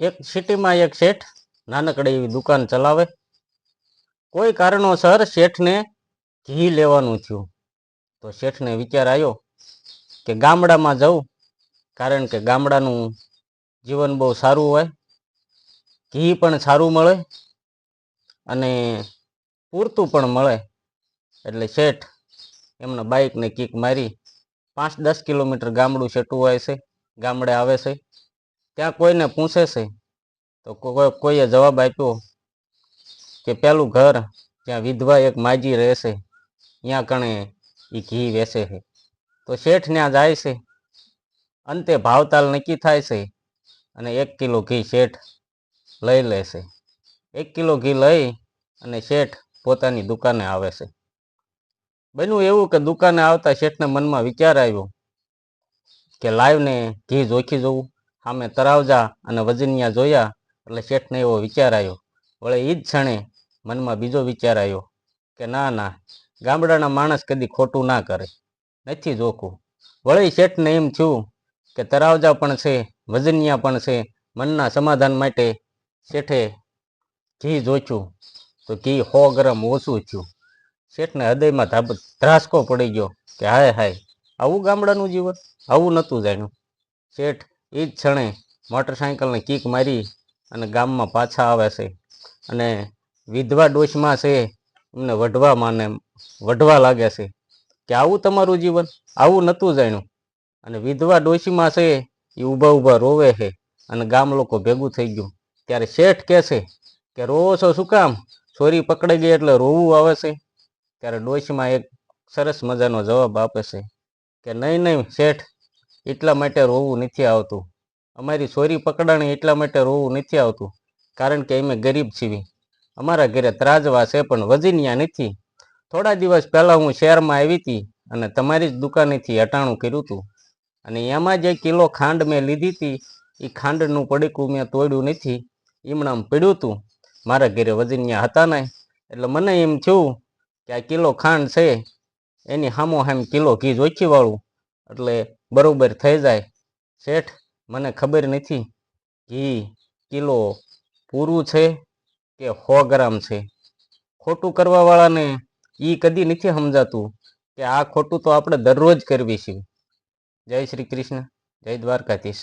એક સિટીમાં એક શેઠ નાનકડી એવી દુકાન ચલાવે. કોઈ કારણોસર શેઠને ઘી લેવાનું થયું. તો શેઠને વિચાર આવ્યો કે ગામડામાં જવું, કારણ કે ગામડાનું જીવન બહુ સારું હોય. ઘી પણ સારું મળે અને પૂરતું પણ મળે. એટલે શેઠ એમના બાઇકને કિક મારી પાંચ દસ કિલોમીટર ગામડું છેટું હોય છે. ગામડે આવે છે. ત્યાં કોઈને પૂછે છે, તો કોઈ કોઈએ જવાબ આપ્યો કે પેલું ઘર ત્યાં વિધવા એક માજી રહેશે ત્યાં કણે એ ઘી વેચે છે. તો શેઠ ત્યાં જાય છે, અંતે ભાવતાલ નક્કી થાય છે અને એક કિલો ઘી શેઠ લઈ લે છે. એક કિલો ઘી લઈ અને શેઠ પોતાની દુકાને આવે છે. બન્યું એવું કે દુકાને આવતા શેઠના મનમાં વિચાર આવ્યો કે લાઈવને ઘી જોખી જવું. સામે તરાવજા અને વજનિયા જોયા એટલે શેઠને એવો વિચાર આવ્યો વળે એ જ ક્ષણે મનમાં બીજો વિચાર આવ્યો કે ના ના, ગામડાના માણસ કદી ખોટું ના કરે. નથી જોખું વળી શેઠને એમ થયું કે તરાવજા પણ છે, વજનિયા પણ છે, મનના સમાધાન માટે શેઠે ઘી જોચ્યું તો ઘી હો ગરમ ઓછું થયું. શેઠને હૃદયમાં ધાબ, ધ્રાસકો પડી ગયો કે હાય હાય, આવું ગામડાનું જીવન? આવું નહોતું જાણ્યું. શેઠ એ જ ક્ષણે મોટરસાયકલને કિક મારી અને ગામમાં પાછા આવે છે. અને વિધવા ડોશમાં છે એમને વઢવા માને, વઢવા લાગે છે કે આવું તમારું જીવન? આવું નહોતું જાણ્યું. અને વિધવા ડોશીમાં છે, એ ઊભા ઊભા રોવે છે અને ગામ લોકો ભેગું થઈ ગયું. ત્યારે શેઠ કહે છે કે, રોવો છો શું કામ? ચોરી પકડાઈ ગઈ એટલે રોવું આવે છે? ત્યારે ડોશીમાં એક સરસ મજાનો જવાબ આપે છે કે, નહીં નહીં, શેઠ એટલા માટે રોવું નથી આવતું. અમારી સોરી પકડાણી એટલા માટે રોવું નથી આવતું, કારણ કે અમે ગરીબ છીએ. અમારા ઘરે ત્રાજવા છે, પણ વજનિયા નથી. થોડા દિવસ પહેલાં હું શહેરમાં આવી હતી અને તમારી જ દુકાનેથી હટાણું કર્યું હતું. અને એમાં જે કિલો ખાંડ મેં લીધી હતી એ ખાંડનું પડીકું મેં તોડ્યું નથી. ઈમણામ પડ્યું હતું. મારા ઘરે વજનિયા હતા ને એટલે મને એમ થયું કે આ કિલો ખાંડ છે, એની હામો હામ કિલો ઘી જોખી વાળું. એટલે બરાબર થઈ જાય. શેઠ, મને ખબર નથી ઘી કિલો પૂરું છે કે સો ગ્રામ છે. ખોટું કરવાવાળાને એ કદી નથી સમજાતું કે આ ખોટું તો આપણે દરરોજ કરવી છે. જય શ્રી કૃષ્ણ. જય દ્વારકાધીશ.